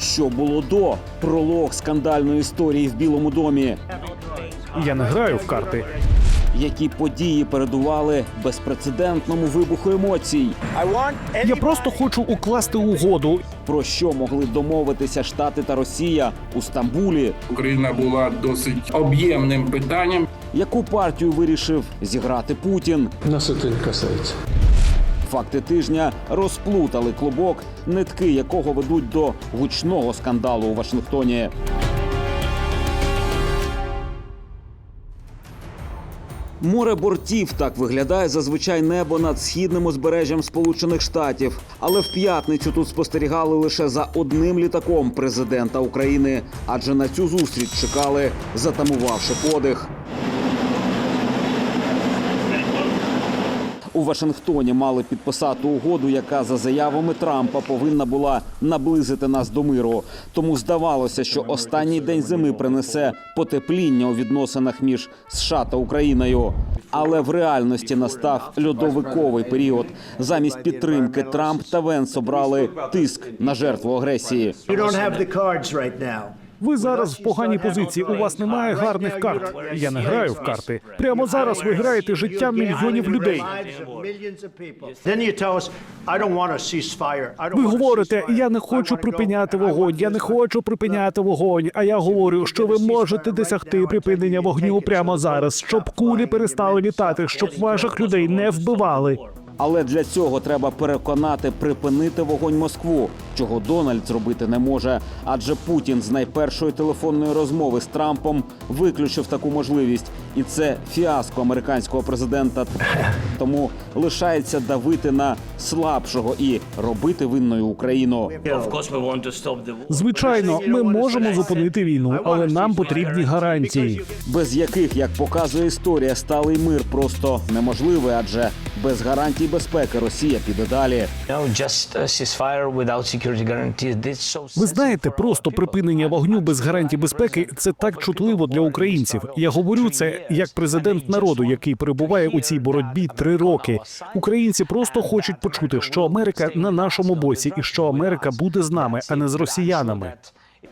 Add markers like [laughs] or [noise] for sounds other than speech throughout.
Що було до пролог скандальної історії в Білому домі? Я не граю в карти. Які події передували безпрецедентному вибуху емоцій? Я просто хочу укласти угоду. Про що могли домовитися Штати та Росія у Стамбулі? Україна була досить об'ємним питанням. Яку партію вирішив зіграти Путін? Нас это не касается. Факти тижня розплутали клубок, нитки якого ведуть до гучного скандалу у Вашингтоні. Море бортів так виглядає зазвичай небо над східним узбережжям Сполучених Штатів. Але в п'ятницю тут спостерігали лише за одним літаком президента України, адже на цю зустріч чекали, затамувавши подих. У Вашингтоні мали підписати угоду, яка за заявами Трампа повинна була наблизити нас до миру. Тому здавалося, що останній день зими принесе потепління у відносинах між США та Україною. Але в реальності настав льодовиковий період. Замість підтримки Трамп та Венс обрали тиск на жертву агресії. Ви зараз в поганій позиції. У вас немає гарних карт. Я не граю в карти. Прямо зараз ви граєте життя мільйонів людей. Ви говорите, я не хочу припиняти вогонь. Я не хочу припиняти вогонь. А я говорю, що ви можете досягти припинення вогню прямо зараз, щоб кулі перестали літати, щоб ваших людей не вбивали. Але для цього треба переконати припинити вогонь Москву, чого Дональд зробити не може. Адже Путін з найпершої телефонної розмови з Трампом виключив таку можливість, і це фіаско американського президента. [laughs] Тому лишається давити на слабшого і робити винною Україну. Звичайно, ми можемо зупинити війну, але нам потрібні гарантії. без яких, як показує історія, сталий мир просто неможливий, адже без гарантій безпеки Росія піде далі. Ви знаєте, просто припинення вогню без гарантій безпеки це так чутливо для українців. Я говорю це як президент народу, який перебуває у цій боротьбі три роки. Українці просто хочуть почути, що Америка на нашому боці, і що Америка буде з нами, а не з росіянами.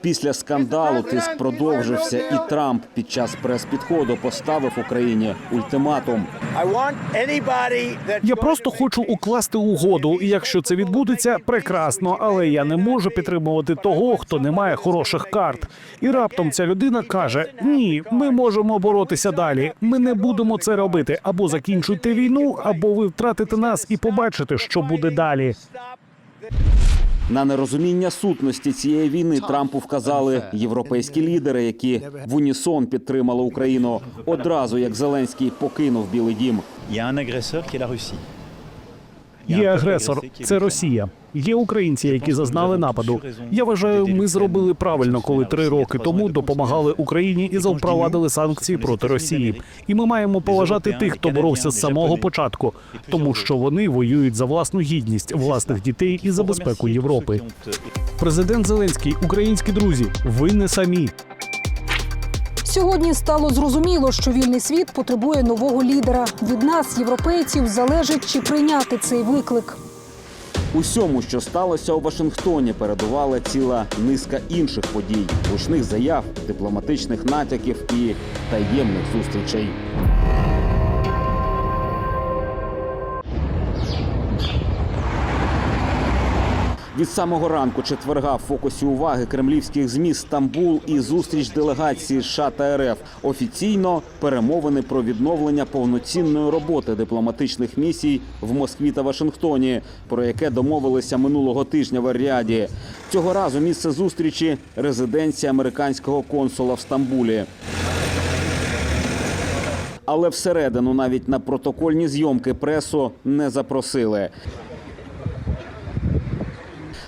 Після скандалу тиск продовжився, і Трамп під час прес-підходу поставив Україні ультиматум. Я просто хочу укласти угоду. І якщо це відбудеться, прекрасно. Але я не можу підтримувати того, хто не має хороших карт. І раптом ця людина каже: Ні, ми можемо боротися далі. Ми не будемо це робити. Або закінчуйте війну, або ви втратите нас і побачите, що буде далі. На нерозуміння сутності цієї війни Трампу вказали європейські лідери, які в унісон підтримали Україну одразу, як Зеленський покинув Білий Дім. Є агресор, це. Росія. Є українці, які зазнали нападу. Я вважаю, ми зробили правильно, коли три роки тому допомагали Україні і запровадили санкції проти Росії. І ми маємо поважати тих, хто боровся з самого початку, тому що вони воюють за власну гідність, власних дітей і за безпеку Європи. Президент Зеленський, українські друзі, ви не самі. Сьогодні стало зрозуміло, що вільний світ потребує нового лідера. Від нас, європейців, залежить чи прийняти цей виклик. Усьому, що сталося у Вашингтоні, передувала ціла низка інших подій, гучних заяв, дипломатичних натяків і таємних зустрічей. Від самого ранку четверга в фокусі уваги кремлівських змі Стамбул і зустріч делегації США та РФ. Офіційно перемовини про відновлення повноцінної роботи дипломатичних місій в Москві та Вашингтоні, про яке домовилися минулого тижня в Аріаді. Цього разу місце зустрічі резиденція американського консула в Стамбулі. Але всередину навіть на протокольні зйомки пресу не запросили.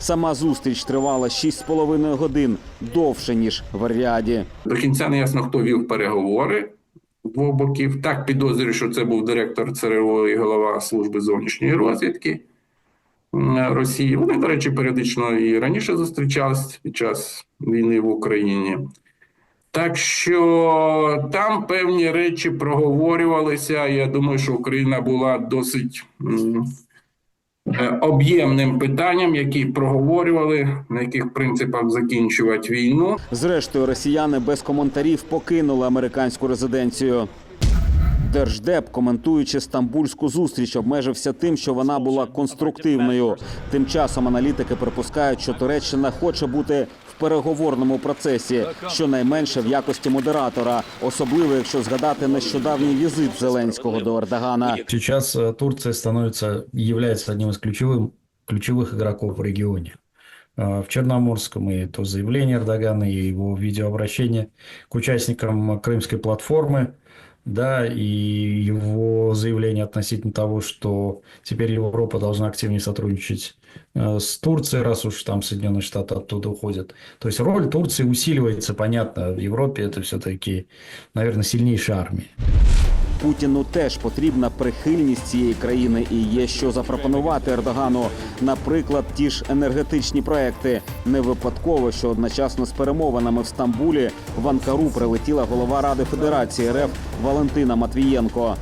Сама зустріч тривала 6,5 годин довше ніж в Аріаді. До кінця не ясно, хто вів переговори двох боків. Так підозрюю, що це був директор ЦРУ і голова служби зовнішньої розвідки Росії. Вони, до речі, періодично і раніше зустрічались під час війни в Україні. Так що там певні речі проговорювалися. Я думаю, що Україна була досить об'ємним питанням, які проговорювали, на яких принципах закінчувати війну. Зрештою, росіяни без коментарів покинули американську резиденцію. Держдеп, коментуючи стамбульську зустріч, обмежився тим, що вона була конструктивною. Тим часом аналітики припускають, що Туреччина хоче бути переговорному процесі, щонайменше в якості модератора, особливо якщо згадати нещодавній візит Зеленського до Ердогана. Сейчас э, Турция становится, является одним из ключевых, ключевых игроков в регионе. Э, В Черноморском и то заявление Эрдогана, и его видеообращение к участникам Крымской платформы, Да, и его заявление относительно того, что теперь Европа должна активнее сотрудничать э, с Турцией, раз уж там Соединенные Штаты оттуда уходят. То есть роль Турции усиливается, понятно, в Европе это все-таки, наверное, сильнейшая армия. Путіну теж потрібна прихильність цієї країни і є що запропонувати Ердогану. Наприклад, ті ж енергетичні проекти. Не випадково, що одночасно з перемовинами в Стамбулі в Анкару прилетіла голова Ради Федерації РФ Валентина Матвієнко.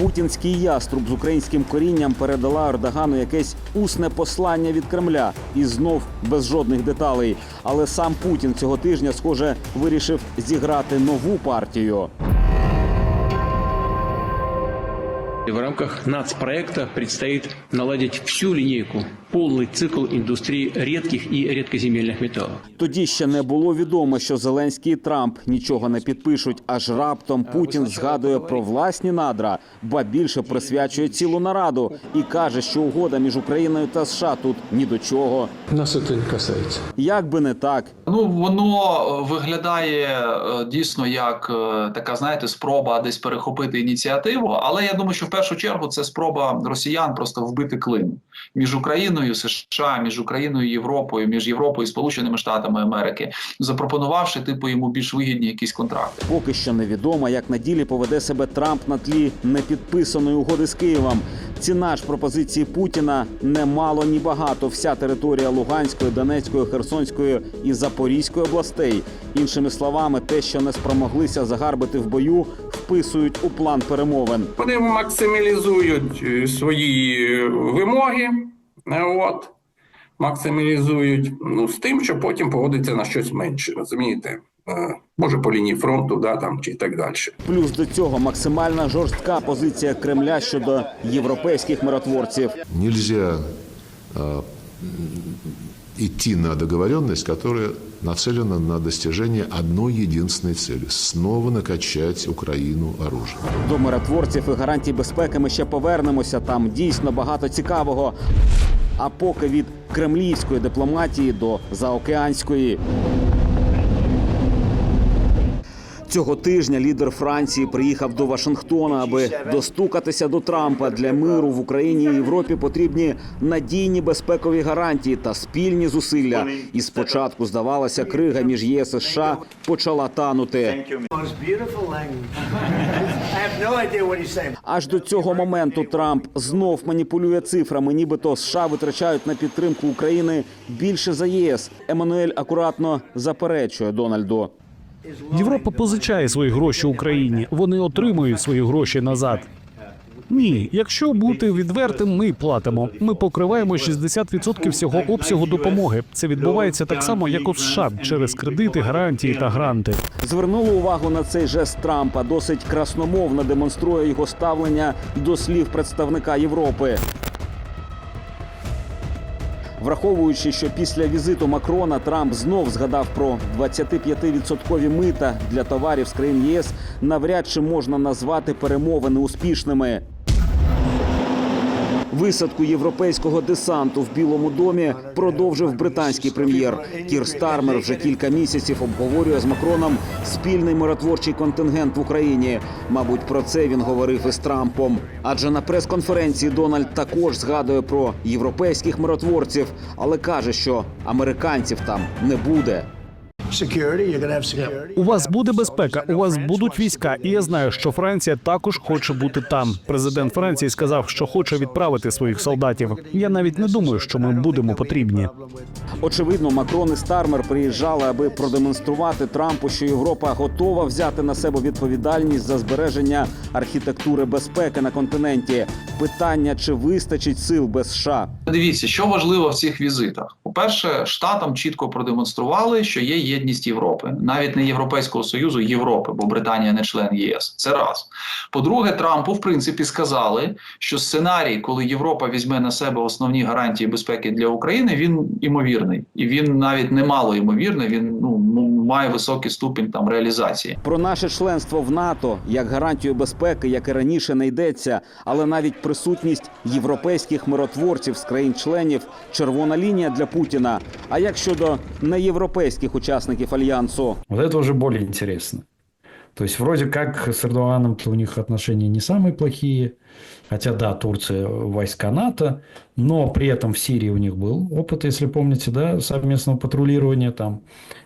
Путінський яструб з українським корінням передала Ердогану якесь усне послання від Кремля і знов без жодних деталей. Але сам Путін цього тижня, схоже, вирішив зіграти нову партію. И в рамках нацпроекта предстоит наладить всю линейку, полный цикл индустрии редких и редкоземельных металлов. Тоді ще не було відомо, що Зеленський і Трамп нічого не підпишуть. Аж раптом Путін згадує про власні надра, ба більше присвячує цілу нараду і каже, що угода між Україною та США тут ні до чого. Нас это не касается. Як би не так. Ну воно е, виглядає е, дійсно як е, така, знаєте, спроба десь перехопити ініціативу. Але я думаю, що в першу чергу це спроба росіян просто вбити клин між Україною, США, між Україною Європою, між Європою і Сполученими Штатами Америки, запропонувавши типу йому більш вигідні якісь контракти. Поки що невідомо, як на ділі поведе себе Трамп на тлі непідписаної угоди з Києвом. Ціна ж пропозиції Путіна не мало ні багато. Вся територія Луганської, Донецької, Херсонської і Запорізької областей. Іншими словами, те, що не спромоглися загарбити в бою, вписують у план перемовин. Вони максималізують е, свої е, вимоги, е, от, максималізують ну, з тим, що потім погодиться на щось менше, розумієте? Е, Може, по лінії фронту, да, там, чи так далі. Плюс до цього максимальна жорстка позиція Кремля щодо європейських миротворців. Нельзя идти на договоренность, которая нацелена на достижение одной единственной цели – снова накачать Украину оружием. До миротворців і гарантій безпеки ми ще повернемося. Там дійсно багато цікавого. А поки від кремлівської дипломатії до заокеанської. Цього тижня лідер Франції приїхав до Вашингтона, аби достукатися до Трампа. Для миру в Україні і Європі потрібні надійні безпекові гарантії та спільні зусилля. І спочатку здавалося, крига між ЄС і США почала танути. Аж до цього моменту Трамп знов маніпулює цифрами, нібито США витрачають на підтримку України більше за ЄС. Еммануель акуратно заперечує Дональду. Європа позичає свої гроші Україні. Вони отримують свої гроші назад. Ні, якщо бути відвертим, ми платимо. Ми покриваємо 60% всього обсягу допомоги. Це відбувається так само, як у США через кредити, гарантії та гранти. Звернули увагу на цей жест Трампа. Досить красномовно демонструє його ставлення до слів представника Європи. Враховуючи, що після візиту Макрона Трамп знов згадав про 25% мита для товарів з країн ЄС, навряд чи можна назвати перемовини успішними. Висадку європейського десанту в Білому домі продовжив британський прем'єр. Кір Стармер вже кілька місяців обговорює з Макроном спільний миротворчий контингент в Україні. Мабуть, про це він говорив із Трампом. Адже на прес-конференції Дональд також згадує про європейських миротворців, але каже, що американців там не буде. У вас буде безпека, у вас будуть війська, і я знаю, що Франція також хоче бути там. Президент Франції сказав, що хоче відправити своїх солдатів. Я навіть не думаю, що ми будемо потрібні. Очевидно, Макрон і Стармер приїжджали, аби продемонструвати Трампу, що Європа готова взяти на себе відповідальність за збереження архітектури безпеки на континенті. Питання, чи вистачить сил без США. Дивіться, що важливо в цих візитах. По-перше, штатам чітко продемонстрували, що є єдність Європи, навіть не Європейського союзу, Європи, бо Британія не член ЄС. Це раз. По-друге, Трампу в принципі сказали, що сценарій, коли Європа візьме на себе основні гарантії безпеки для України, він імовірний, і він навіть немало ймовірний. Він ну має високий ступінь там реалізації. Про наше членство в НАТО як гарантію безпеки, як і раніше, не йдеться, але навіть присутність європейських миротворців з країн-членів червона лінія для Путіна. А як щодо неєвропейських учасників альянсу? Вот это уже более интересно. То есть вроде как с Эрдоганом-то у них отношения не самые плохие. Хотя да, Турция войска НАТО, но при этом в Сирии у них был опыт, если помните, да, совместного патрулирования там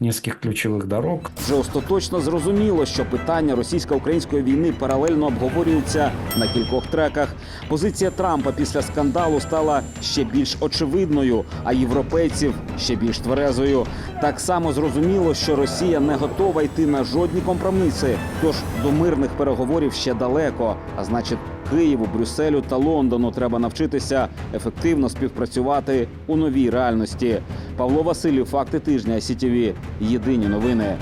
нескольких ключевых дорог. Вже остаточно зрозуміло, що питання російсько-української війни паралельно обговорюються на кількох треках. Позиція Трампа після скандалу стала ще більш очевидною, а європейців ще більш тверезою. Так само зрозуміло, що Росія не готова йти на жодні компроміси. Тож до мирних переговорів ще далеко. А значить, Києву, Брюсселю та Лондону треба навчитися ефективно співпрацювати у новій реальності. Павло Васильєв, факти тижня СІТІВІ. Єдині новини.